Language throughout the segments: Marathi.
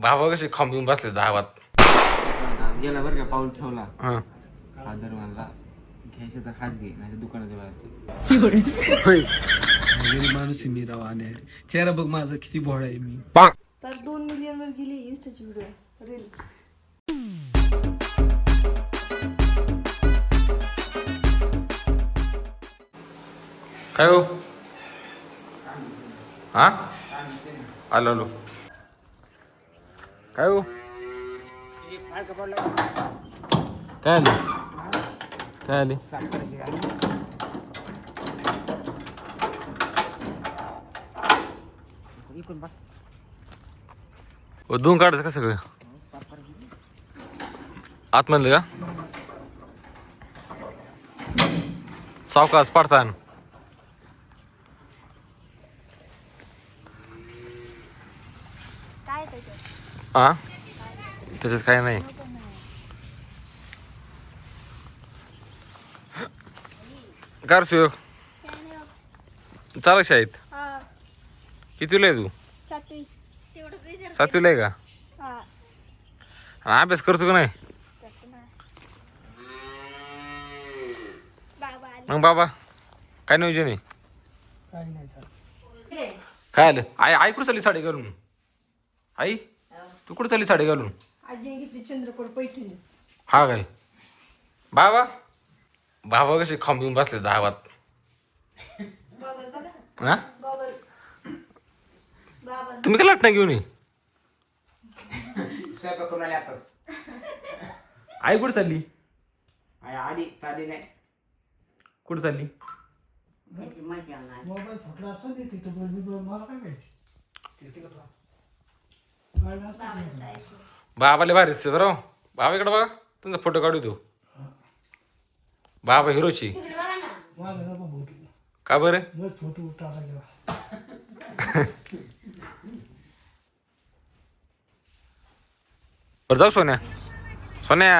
भावा कसे खांबून बसले धावात आता गेला बरं का पाऊल ठेवला. हा. फादर म्हणला घ्यायचं तर हाच घे नाही दुकानाच्या बाहेरचं माणूस आहे मी राव आणि चेहरा बघ माझा किती भोळा आहे मी. तर दोन मिलियन वर गेली इन्स्टाची व्हिडिओ रील काय हो? हा? आलो आलो. काय हो काय आले? काय आले? ओ, दोन काढायचं का सगळं? आतमधलं का? सावकाश पडतान. काय त्याच्यात? हा त्याच्यात काय नाही. कार सुयोग. चालक शाळेत? कितीला आहे तू? सातवीला आहे का? हा. आणि अभ्यास करतो का नाही? मग बाबा काय नियोजन आहे? काही नाही झालं. काय आलं? आई आई कुठं चालली साडी घालून? आई? तू कुठं चालली साडी घालून? आजी घेतली चंद्रकोर पैठणी. हा काय? बाबा बाबा कसे खांबून बसले धावात. हा? तुम्ही काय लाट नाही घेऊन ये? स्वयंपाक करून आले आताच आई कुठं चालली? आई आली चालली नाही कुठं चालली? मोबाईल फुटला असता ना तिथं बघ- मला काय माहिती? कळलं असतं ना. बाबाले भारी दिसते बरं हो. बाबा इकडे बघा. तुमचा फोटो काढू देऊ. बाबा हिरोची. का बरं? फोटो बरं जाऊ सोन्या. सोन्या.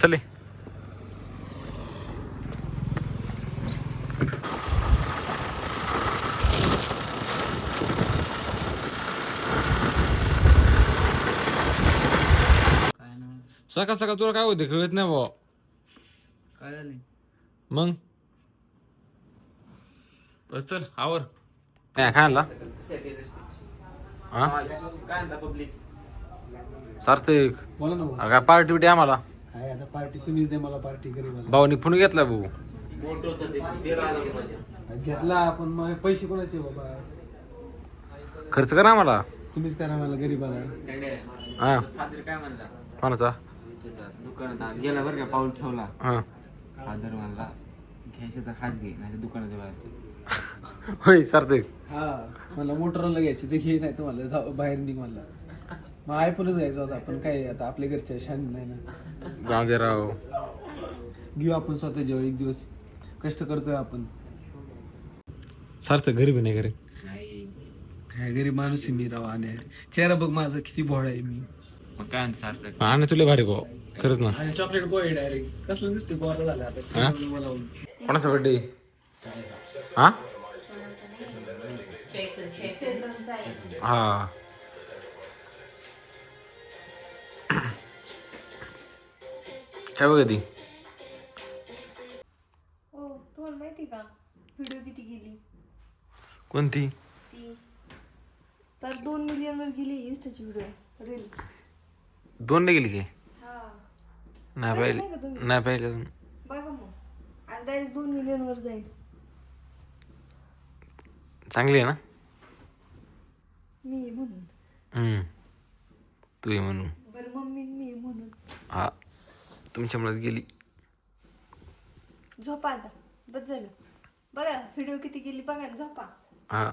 चले काय नाही सकाळ सकाळ तुला काय होते? कळत नाही भाऊ. काय नाही मग? बरं, चल आवर. नाही काय आणला? हा? सार्थक. बोला ना भाऊ. अरे काय पार्टी बिटी आम्हाला? काय आता पार्टी तुम्हीच दे मला पार्टी गरीब भाऊनी फोन घेतला भाऊ. घेतला आपण मग पैसे कोणाचे बाबा? खर्च करा आम्हाला. तुम्हीच करा मला गरीबाला हा. कोणाचा? त्याचा दुकानात गेला बरं का पाऊल ठेवला. हा. फादर म्हणला घ्यायचं तर हाच घे नाही दुकानाच्या बाहेरचं होय सार्थक. हा मला मोटरला घ्यायची ते घे नाही तुम्हाला जाऊ बाहेर निघ मला मग आयफोनच घ्यायचा होता आपण काय आता आपल्या घरच्या शान नाही ना. जाऊ दे राव घेऊ आपण स्वतः जेव्हा एक दिवस कष्ट करतोय आपण. सार्थक गरीब नाही घरी काय गरीब माणूस आहे मी राव आणि. चेहरा बघ माझा किती भोळा आहे मी. मग काय आणि तुला भारी भाऊ. खरंच ना. आणि चॉकलेट बॉय डायरेक्ट कसलं दिसते गोरा झाला हा? आता. मला कोणाचा बर्थडे हा? हा. काय बघ ती हो तुम्हाला माहिती का? व्हिडिओ किती गेली? कोणती? ती. तर दोन मिलियन वर गेली इन्स्टाची व्हिडिओ रील दोन गेली काय हा. नाही नाही का पाहिजे तुम्ही? नाही अजून. बघा मग. आज डायरेक्ट दोन मिलियन वर जाईल. चांगली आहे ना? मी म्हणून. हम्म. तू ये म्हणून. बरं मम्मी मी म्हणून. हा. तुमच्या मनात गेली. झोपा आता. बस झालं. बघा व्हिडिओ किती गेली बघा झोपा. हा.